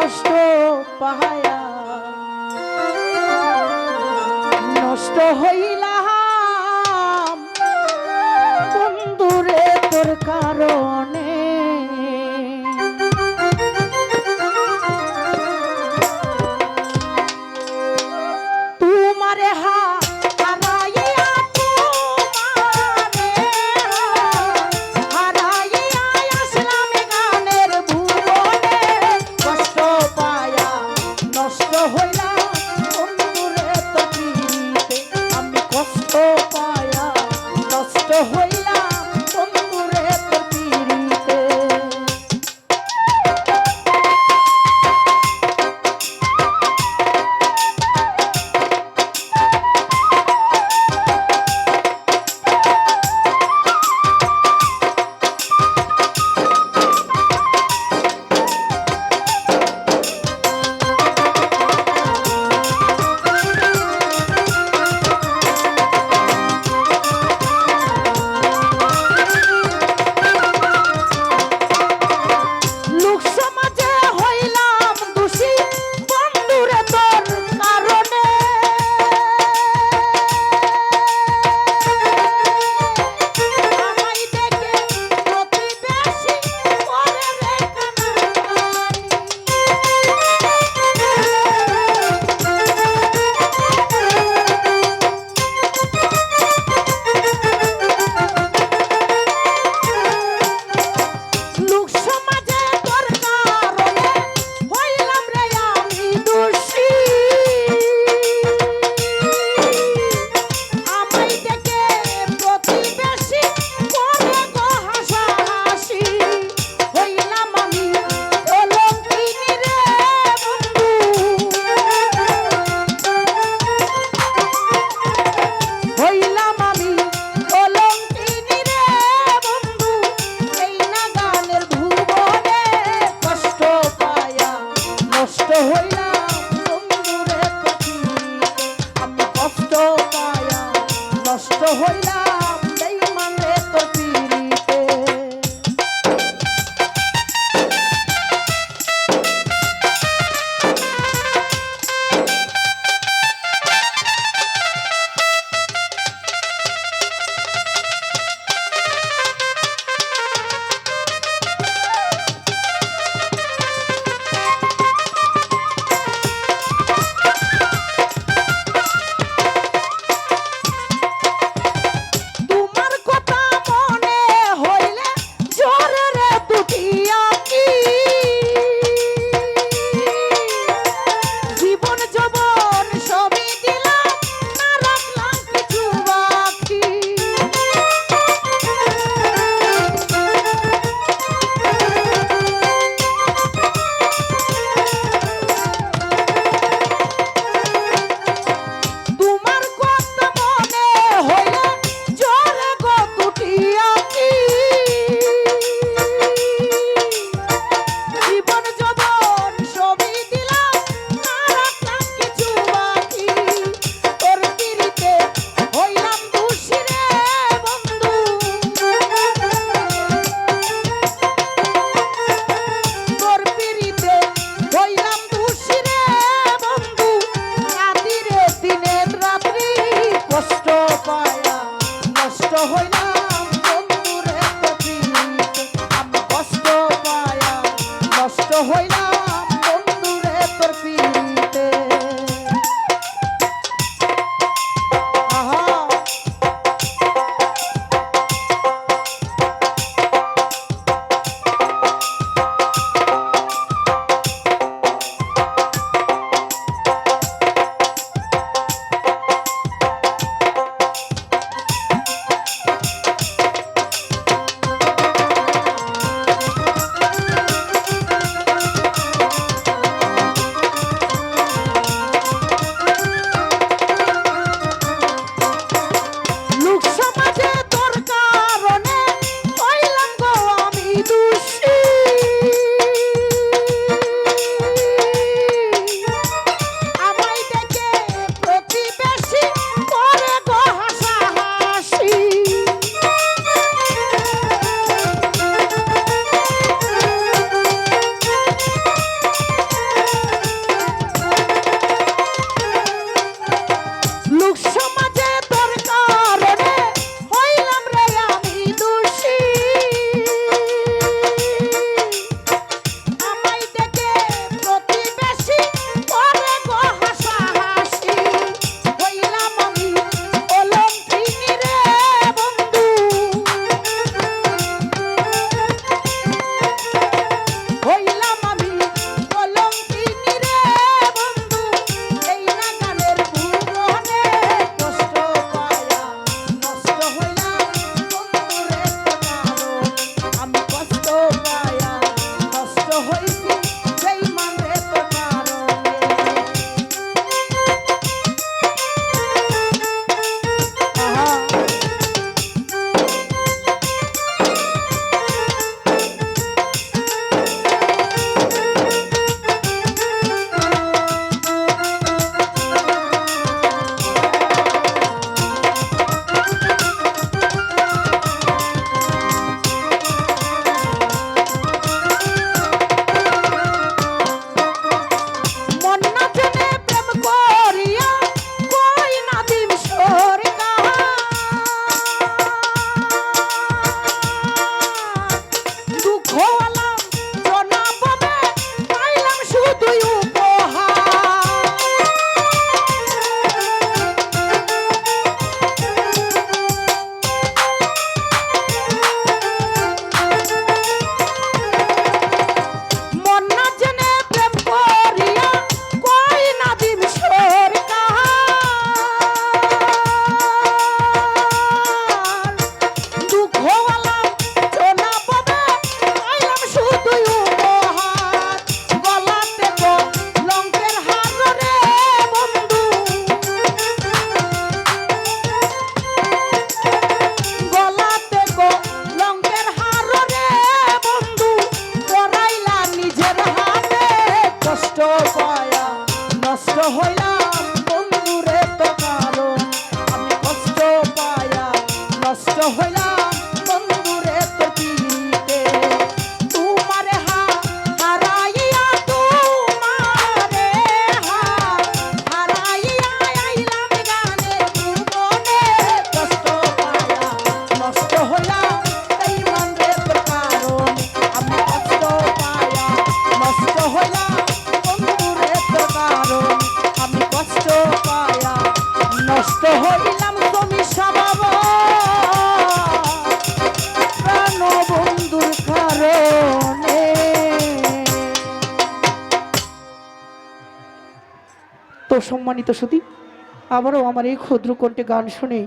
কষ্ট পাহায়া। নষ্ট হইলাম। বন্ধুরে তোর কারণে কষ্ট হইলা আমি কষ্ট পাই। নষ্ট হইলা। সম্মানিত সতী আবারও আমার এই ক্ষুদ্র কণ্ঠে গান শুনেই